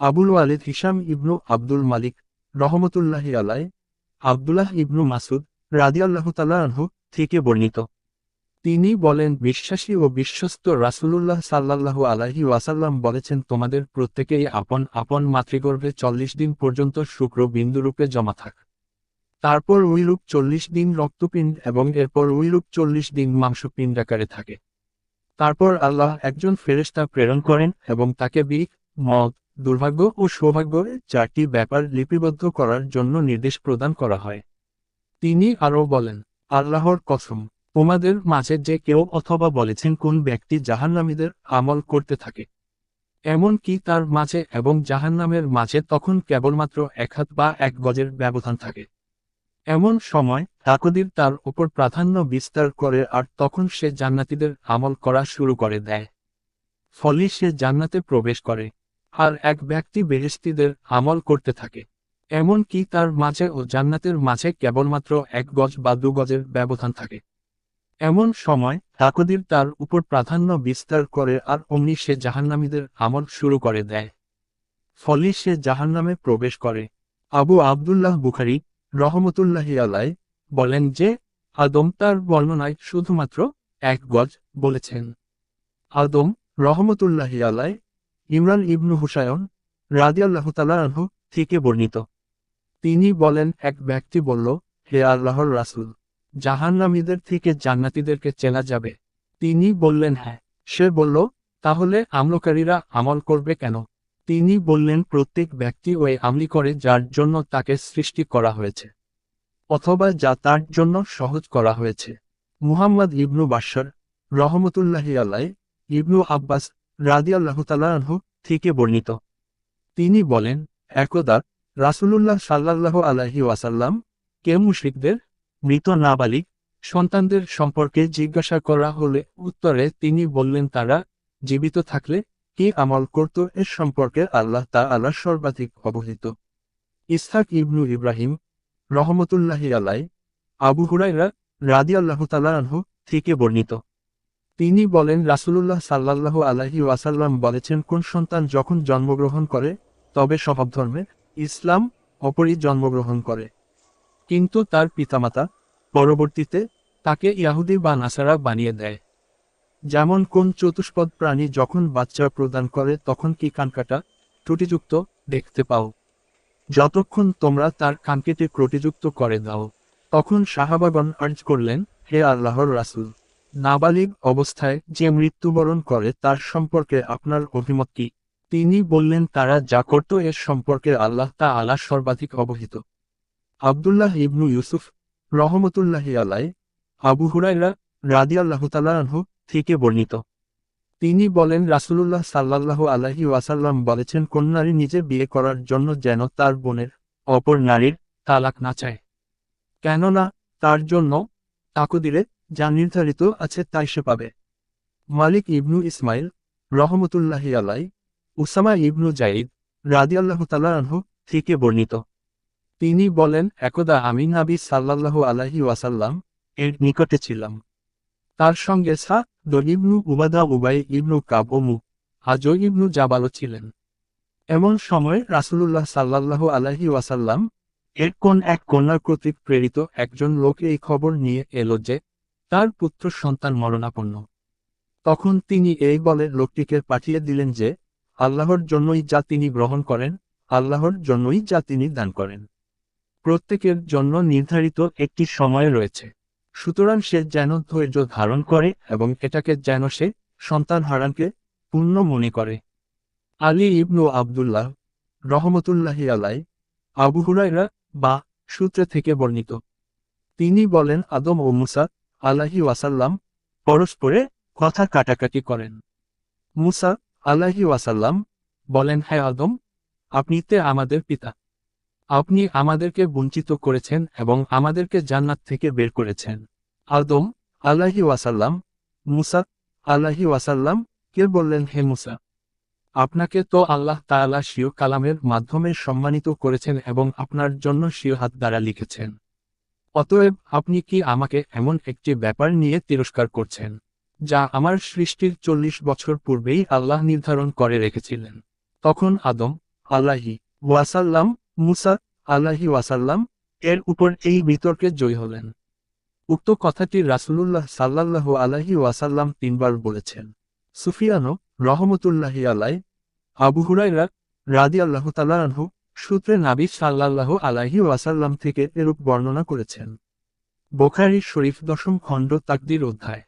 আবুল ওয়ালিদ হিসাম ইবনু আব্দুল মালিক রহমতুল্লাহি আলাই আবদুল্লাহ ইবনু মাসুদ রাদিয়াল্লাহু তাআলা আনহু থেকে বর্ণিত। তিনি বলেন, বিশ্বাসী ও বিশ্বস্ত রাসূলুল্লাহ সাল্লাল্লাহু আলাইহি ওয়াসাল্লাম বলেছেন, তোমাদের প্রত্যেকেই আপন আপন মাতৃগর্ভে চল্লিশ দিন পর্যন্ত শুক্র বিন্দুরূপে জমা থাক। তারপর উইরূপ চল্লিশ দিন রক্তপিণ্ড এবং এরপর উইরূপ চল্লিশ দিন মাংসপিণ্ড আকারে থাকে। তারপর আল্লাহ একজন ফেরেশতা প্রেরণ করেন এবং তাকে বিক, মদ দুর্ভাগ্য ও সৌভাগ্য চারটি ব্যাপার লিপিবদ্ধ করার জন্য নির্দেশ প্রদান করা হয়। তিনি আরও বলেন, আল্লাহর কসম, তোমাদের মাঝে যে কেউ অথবা বলেছেন কোন ব্যক্তি জাহান্নামীদের আমল করতে থাকে এমন কি তার মাঝে এবং জাহান্নামের মাঝে তখন কেবলমাত্র এক হাত বা এক গজের ব্যবধান থাকে। এমন সময় তাকদির তার উপর প্রাধান্য বিস্তার করে আর তখন সে জান্নাতীদের আমল করা শুরু করে দেয়। ফলে সে জান্নাতে প্রবেশ করে। আর এক ব্যক্তি বেহেস্তিদের আমল করতে থাকে। এমন কি তার মাঝে ও জান্নাতের মাঝে কেবলমাত্র এক গজ বা দু গজের ব্যবধান থাকে। এমন সময় তাকদির তার উপর প্রাধান্য বিস্তার করে আর অমনি সে জাহান্নামীদের আমল শুরু করে দেয়। ফলে সে জাহান্নামে প্রবেশ করে। আবু আবদুল্লাহ বুখারি রহমতুল্লাহি আলাই বলেন যে, আদম তার বর্ণনায় শুধুমাত্র এক গজ বলেছেন। আদম রহমতুল্লাহি আলাই ইমরান ইবনু হুসায়ন রাদিয়াল্লাহু তাআলা আনহু থেকে বর্ণিত। তিনি বলেন, এক ব্যক্তি বলল, হে আল্লাহর রাসূল, জাহান্নামীদের থেকে জান্নাতীদেরকে চেনা যাবে। তিনি বললেন হ্যাঁ। সে বলল, তাহলে আমলকারীরা আমল করবে কেন? তিনি বললেন, প্রত্যেক ব্যক্তি ওই আমলি করে যার জন্য তাকে সৃষ্টি করা হয়েছে, অথবা যা তার জন্য সহজ করা হয়েছে। মুহাম্মদ ইবনু বাশার রহমতুল্লাহি আলাই ইবনু আব্বাস রাদিয়াল্লাহু তাআলা আনহু থেকে বর্ণিত। তিনি বলেন, একদা রাসূলুল্লাহ সাল্লাল্লাহু আলাইহি ওয়াসাল্লাম কে মুশরিকদের মৃত নাবালিক সন্তানদের সম্পর্কে জিজ্ঞাসা করা হলে উত্তরে তিনি বললেন, তারা জীবিত থাকলে কি আমল করত এর সম্পর্কে আল্লাহ তা আল্লাহ সর্বাধিক অবহিত। ইসহাক ইবনু ইব্রাহিম রহমতুল্লাহি আলাই আবু হুরাইরা তাআলা আনহু থেকে বর্ণিত। তিনি বলেন, রাসূলুল্লাহ সাল্লাল্লাহু আলাইহি ওয়াসাল্লাম বলেছেন, কোন সন্তান যখন জন্মগ্রহণ করে, তবে স্বভাব ধর্মে ইসলাম অপরই জন্মগ্রহণ করে। কিন্তু তার পিতামাতা পরবর্তীতে তাকে ইয়াহুদি বা নাসারা বানিয়ে দেয়। যেমন, কোন চতুষ্পদ প্রাণী যখন বাচ্চা প্রদান করে, তখন কি কানকাটা ত্রুটিযুক্ত দেখতে পাও? যতক্ষণ তোমরা তার কানকেটে ত্রুটিযুক্ত করে দাও, তখন সাহাবাগণ আর্জ করলেন, হে আল্লাহর রাসূল। নাবালিগ অবস্থায় যে মৃত্যুবরণ করে তার সম্পর্কে আপনার অভিমত কি? তিনি বললেন, তারা যা করত এর সম্পর্কে আল্লাহ তা আল্লাহ সর্বাধিক অবহিত। আবদুল্লাহ ইবনু ইউসুফ রহমতুল্লাহি আলাই আবু হুরাইরা রাদিয়াল্লাহু তাআলা আনহু থেকে বর্ণিত। তিনি বলেন, রাসূলুল্লাহ সাল্লাল্লাহু আলাইহি ওয়াসাল্লাম বলেছেন কোন নারী নিজে বিয়ে করার জন্য যেন তার বোনের অপর নারীর তালাক না চায়। কেননা তার জন্য তাকদিরে যা নির্ধারিত আছে তাই সে পাবে। মালিক ইবনু ইসমাইল রহমতুল্লাহি আলাই উসামা ইবনু জাইদ রাদিয়াল্লাহু তাআলা আনহু থেকে বর্ণিত। তিনি বলেন, একদা আমি নাবি সাল্লাল্লাহু আলাহি ওয়াসাল্লাম এর নিকটে ছিলাম। তার সঙ্গে সা ইবনু উবাদা, উবাই ইবনু কাবমু হাজো ইবনু জাবালও ছিলেন। এমন সময় রাসূলুল্লাহ সাল্লাল্লাহু আলাহি ওয়াসাল্লাম এর কোন এক কন্যার কর্তৃক প্রেরিত একজন লোক এই খবর নিয়ে এলো যে তার পুত্র সন্তান মরণাপন্ন। তখন তিনি এই বলে লোকটিকে পাঠিয়ে দিলেন যে, আল্লাহর জন্যই যা তিনি গ্রহণ করেন, আল্লাহর জন্যই যা তিনি দান করেন। প্রত্যেকের জন্য নির্ধারিত একটি সময় রয়েছে। সুতরাং সে যেন ধৈর্য ধারণ করে এবং এটাকে যেন সে সন্তান হারানকে পূর্ণ মনে করে। আলী ইবনু আবদুল্লাহ রহমতুল্লাহি আলাই আবু হুরাইরা বা সূত্রে থেকে বর্ণিত। তিনি বলেন, আদম ও মুসা আলাহি ওয়াসাল্লাম পরস্পরে কথা কাটাকাটি করেন। মুসা আলাহি ওয়াসাল্লাম বলেন হ্যাঁ আদম, আপনি তে আমাদের পিতা। আপনি আমাদেরকে বঞ্চিত করেছেন এবং আমাদেরকে জান্নাত থেকে বের করেছেন। আদম আল্লাহি ওয়াসাল্লাম, মুসা আল্লাহি ওয়াসাল্লাম কে বললেন, হে মুসা, আপনাকে তো আল্লাহ তাআলা শিও কালামের মাধ্যমে সম্মানিত করেছেন এবং আপনার জন্য শিও হাত দ্বারা লিখেছেন। অতএব আপনি কি আমাকে এমন একটি ব্যাপার নিয়ে তিরস্কার করছেন, যা আমার সৃষ্টির চল্লিশ বছর পূর্বেই আল্লাহ নির্ধারণ করে রেখেছিলেন? তখন আদম আল্লাহি ওয়াসাল্লাম, মুসা আলাহি ওয়াসাল্লাম এর উপর এই বিতর্কে জয়ী হলেন। উক্ত কথাটি রাসূলুল্লাহ সাল্লাল্লাহু আলাহি ওয়াসাল্লাম তিনবার বলেছেন। সুফিয়ানো রহমতুল্লাহি আলাই আবু হুরাইরা রাদি আল্লাহ তালাহু সূত্রে নাবি সাল্লাহ আলাহি ওয়াসাল্লাম থেকে এরূপ বর্ণনা করেছেন। বোখারি শরীফ দশম খণ্ড তাকদির অধ্যায়।